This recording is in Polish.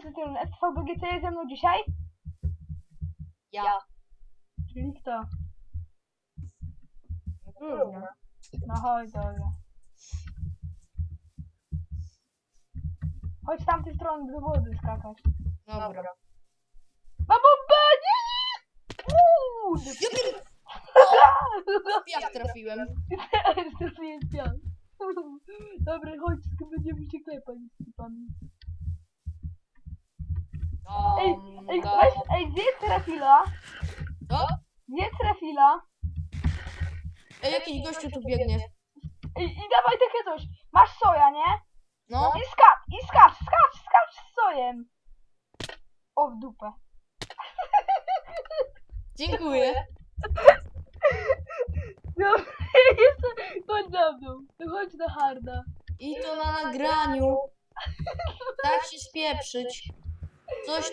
z tym SVBGC jest ze mną dzisiaj? Ja. Czyli kto? Trudno. No chodź, dobra. Chodź z tamtej strony do wody skakać. Dobra. Bombę! Nie, nie! Uuu! Ja pier... Jak trafiłem? Trafiłem pian. Dobra, chodź, będziemy się klepać z typami. Ej, ej, Dom, weź, ej, zjedz refila. Co? Zjedz refila. Ej, jakiś gościu tu biegnie. Ej, i dawaj takie coś. Masz soja, nie? No. I skacz, i skacz, skacz, skacz z sojem. O, w dupę. Dziękuję. Dobra, jeszcze, chodź za mną. Chodź do harda. I to na nagraniu. Tak się spieprzyć. Coś